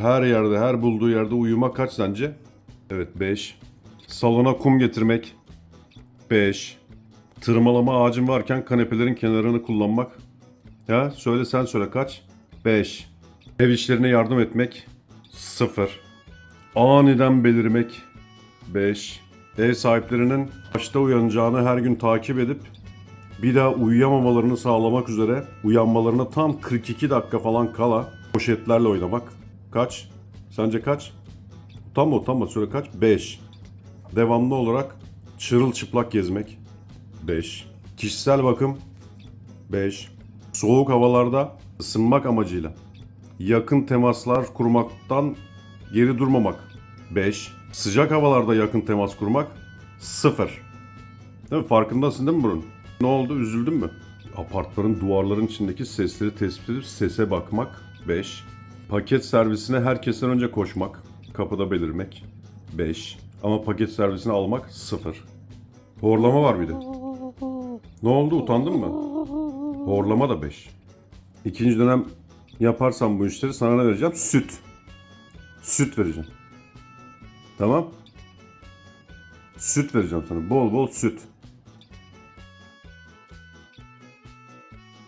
Her yerde, her bulduğu yerde uyumak kaç sence? Evet 5. Salona kum getirmek 5. Tırmalama ağacın varken kanepelerin kenarını kullanmak. Ya söyle sen söyle kaç? 5. Ev işlerine yardım etmek 0. Aniden belirmek 5. Ev sahiplerinin başta uyanacağını her gün takip edip bir daha uyuyamamalarını sağlamak üzere uyanmalarına tam 42 dakika falan kala poşetlerle oynamak. Kaç? Sence kaç? Utanma utanma söyle kaç? 5. Devamlı olarak çırılçıplak gezmek. 5. Kişisel bakım. 5. Soğuk havalarda ısınmak amacıyla yakın temaslar kurmaktan geri durmamak. 5. Sıcak havalarda yakın temas kurmak. 0. Değil mi? Farkındasın değil mi bunun? Ne oldu? Üzüldün mü? Apartmanın duvarların içindeki sesleri tespit edip sese bakmak. 5. Paket servisine herkesten önce koşmak. Kapıda belirmek. 5. Ama paket servisini almak 0. Horlama var bir de. Ne oldu? Utandın mı? Horlama da 5. İkinci dönem yaparsan bu işleri sana ne vereceğim? Süt. Süt vereceğim. Tamam? Süt vereceğim sana. Bol bol süt.